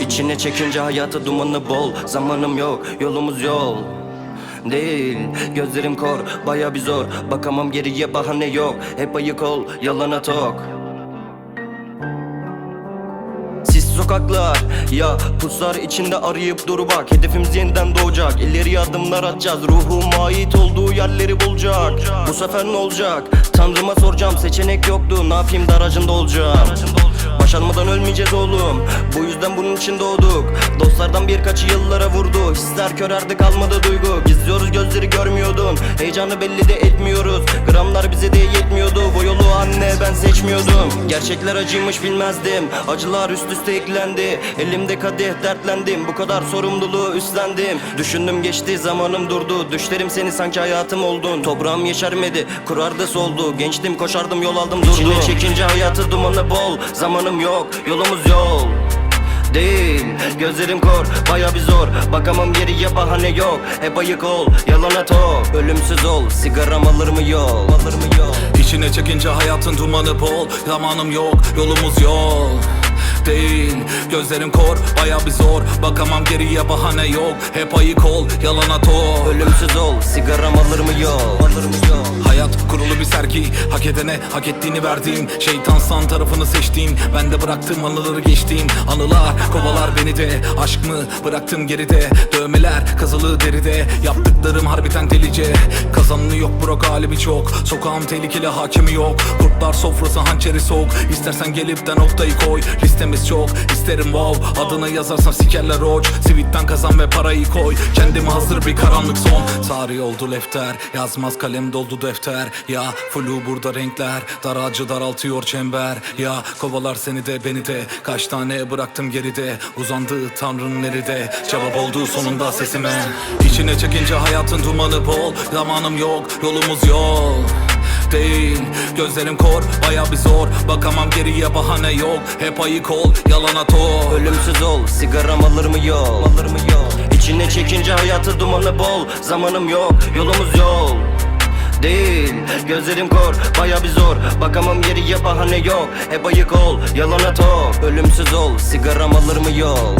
İçine çekince hayatı dumanı bol Zamanım yok yolumuz yol. Değil gözlerim kor baya bir zor. Bakamam geriye bahane yok Hep ayık ol yalana tok sokaklar. Ya puslar içinde arayıp dur bak. Hedefimiz yeniden doğacak. İleriye adımlar atacağız. Ruhum ait olduğu yerleri bulacak. Bu sefer ne olacak? Tanrıma soracağım. Seçenek yoktu. Ne yapayım? Daracında olacağım. Başarmadan ölmeyeceğiz oğlum. Bu yüzden bunun için doğduk. Dostlardan birkaçı yıllara vurdu. Hisler körerdi kalmadı duygu. Gizliyoruz gözleri görmüyordun. Heyecanı belli de etmiyoruz. Gramlar bize de anne ben seçmiyordum. Gerçekler acıymış bilmezdim. Acılar üst üste eklendi. Elimde kadeh dertlendim. Bu kadar sorumluluğu üstlendim. Düşündüm geçti zamanım durdu. Düşlerim seni sanki hayatım oldun. Toprağım yeşermedi kurardı soldu. Gençtim koşardım yol aldım durdum. İçine çekince hayatı dumanı bol Zamanım yok yolumuz yol gözlerim kor baya bir zor. Bakamam geriye bahane yok. Hep ayık ol yalana tok. Ölümsüz ol sigaram alır mı yol Alır mı yol İçine çekince hayatın dumanı bol. Zamanım yok yolumuz yol. Değil gözlerim kor baya bir zor. Bakamam geriye bahane yok. Hep ayık ol yalana tok. Ölümsüz ol sigaram alır mı yol Alır mı yol Hayat kurulu bir sergi. Hak edene hak ettiğini verdiğim Şeytan san tarafını seçtiğim. Ben de bıraktığım anıları geçtiğim. Anılar kovalar beni de. Aşk mı bıraktım geride? Dövmeler kazılı deride. Yaptıklarım harbiden delice. Kazanını yok bro galibi çok. Sokağım tehlikeli hakimi yok. Kurtlar sofrası hançeri soğuk. İstersen gelip de noktayı koy. Listemiz çok isterim wow. Adını yazarsan sikerler hoç Sivitten kazan ve parayı koy. Kendime hazır bir karanlık son. Tarih oldu lefter Yazmaz kalem doldu defter Ya flu burada renkler Dar ağacı daraltıyor çember. Ya kovalar seni de beni de. Kaç tane bıraktım geride Uzandı tanrın nerede Cevap oldu sonunda sesime. İçine çekince hayatın dumanı bol. Zamanım yok yolumuz yol. Değil gözlerim kor baya bir zor. Bakamam geriye bahane yok. Hep ayık ol yalana tok Ölümsüz ol sigaram alır mı yol Alır mı yol İçine çekince hayatı dumanı bol. Zamanım yok yolumuz yol Değil. Gözlerim kor baya bir zor. Bakamam geriye bahane yok. Hep ayık ol yalana tok. Ölümsüz ol sigaram alır mı yol